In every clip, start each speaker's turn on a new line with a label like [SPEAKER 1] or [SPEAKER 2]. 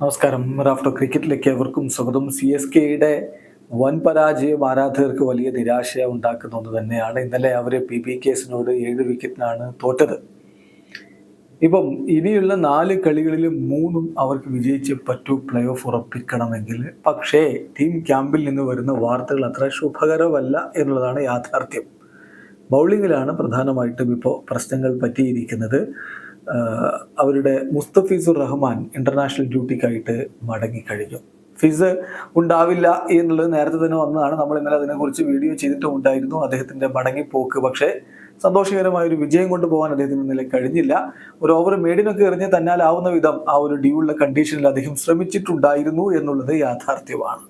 [SPEAKER 1] നമസ്കാരം. റാഫ്റ്റർ ക്രിക്കറ്റിലേക്ക് എവർക്കും സ്വാഗതം. C S കെയുടെ വൻ പരാജയം ആരാധകർക്ക് വലിയ നിരാശ ഉണ്ടാക്കുന്ന ഒന്ന് തന്നെയാണ്. ഇന്നലെ അവർ പി ബി കേസിനോട് ഏഴ് വിക്കറ്റിനാണ് തോറ്റത്. ഇപ്പം ഇനിയുള്ള നാല് കളികളിൽ മൂന്നും അവർക്ക് വിജയിച്ച് പറ്റൂ പ്ലേ ഓഫ് ഉറപ്പിക്കണമെങ്കിൽ. പക്ഷേ ടീം ക്യാമ്പിൽ നിന്ന് വരുന്ന വാർത്തകൾ അത്ര ശുഭകരമല്ല എന്നുള്ളതാണ് യാഥാർത്ഥ്യം. ബൗളിങ്ങിലാണ് പ്രധാനമായിട്ടും ഇപ്പോൾ പ്രശ്നങ്ങൾ പറ്റിയിരിക്കുന്നത്. അവരുടെ മുസ്തഫീസുർ റഹ്മാൻ ഇന്റർനാഷണൽ ഡ്യൂട്ടിക്കായിട്ട് മടങ്ങിക്കഴിഞ്ഞു. ഫീസ് ഉണ്ടാവില്ല എന്നുള്ളത് നേരത്തെ തന്നെ വന്നതാണ്. നമ്മൾ ഇന്നലെ അതിനെക്കുറിച്ച് വീഡിയോ ചെയ്തിട്ടും ഉണ്ടായിരുന്നു. അദ്ദേഹത്തിന്റെ മടങ്ങിപ്പോക്ക് പക്ഷേ സന്തോഷകരമായ ഒരു വിജയം കൊണ്ടുപോകാൻ അദ്ദേഹത്തിന് ഇന്നലെ കഴിഞ്ഞില്ല. ഒരു ഓവർ മേഡിനൊക്കെ എറിഞ്ഞ് തന്നാലാവുന്ന വിധം ആ ഒരു ഡ്യൂള്ള കണ്ടീഷനിൽ അദ്ദേഹം ശ്രമിച്ചിട്ടുണ്ടായിരുന്നു എന്നുള്ളത് യാഥാർത്ഥ്യമാണ്.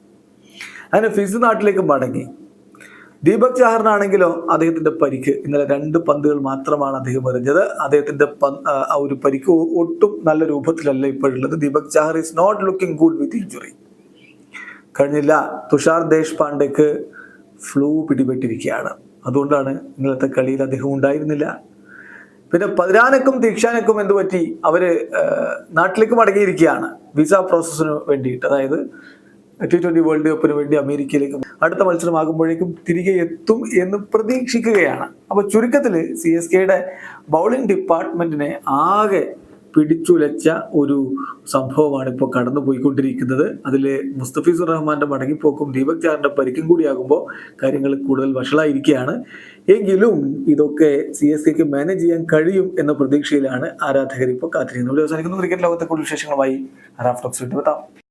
[SPEAKER 1] അങ്ങനെ ഫിസ് നാട്ടിലേക്ക് മടങ്ങി. ദീപക് ചാഹറിനാണെങ്കിലോ അദ്ദേഹത്തിന്റെ പരിക്ക്. ഇന്നലെ രണ്ട് പന്തുകൾ മാത്രമാണ് അദ്ദേഹം എറിഞ്ഞത്. അദ്ദേഹത്തിന്റെ ആ, ഒരു പരിക്ക് ഒട്ടും നല്ല രൂപത്തിലല്ല ഇപ്പോഴുള്ളത്. Deepak Chahar is not looking good with injury കഴിഞ്ഞില്ല തുഷാർ ദേശ് പാണ്ഡെക്ക് ഫ്ലൂ പിടിപെട്ടിരിക്കുകയാണ്. അതുകൊണ്ടാണ് ഇന്നലത്തെ കളിയിൽ അദ്ദേഹം ഉണ്ടായിരുന്നില്ല. പിന്നെ പതിരാനക്കും ദീക്ഷാനക്കും എന്തുപറ്റി? അവർ നാട്ടിലേക്ക് മടങ്ങിയിരിക്കുകയാണ്. വിസ പ്രോസസ്സിന് വേണ്ടിയിട്ട്. അതായത് ടി ട്വന്റി വേൾഡ് കപ്പിന് വേണ്ടി അമേരിക്കയിലേക്ക് അടുത്ത മത്സരമാകുമ്പോഴേക്കും തിരികെ എത്തും എന്ന് പ്രതീക്ഷിക്കുകയാണ്. അപ്പൊ ചുരുക്കത്തിൽ സി എസ് കെയുടെ ബൗളിംഗ് ഡിപ്പാർട്ട്മെന്റിനെ ആകെ പിടിച്ചുലച്ച ഒരു സംഭവമാണ് ഇപ്പോൾ കടന്നു പോയിക്കൊണ്ടിരിക്കുന്നത് അതിൽ മുസ്തഫീസുർ റഹ്മാന്റെ മടങ്ങിപ്പോക്കും ദീപക് ചാറിന്റെ പരിക്കും കൂടിയാകുമ്പോൾ കാര്യങ്ങൾ കൂടുതൽ വഷളായിരിക്കുകയാണ്. എങ്കിലും ഇതൊക്കെ സി എസ് കെക്ക് മാനേജ് ചെയ്യാൻ കഴിയും എന്ന പ്രതീക്ഷയിലാണ് ആരാധകർ ഇപ്പോൾ കാത്തിരിക്കുന്നത്. അവസാനിക്കുന്നു. ക്രിക്കറ്റ് ലോകത്തെ കൂടുതൽ വിശേഷങ്ങളുമായി റാഫ്റ്റോക്സ് എത്താം.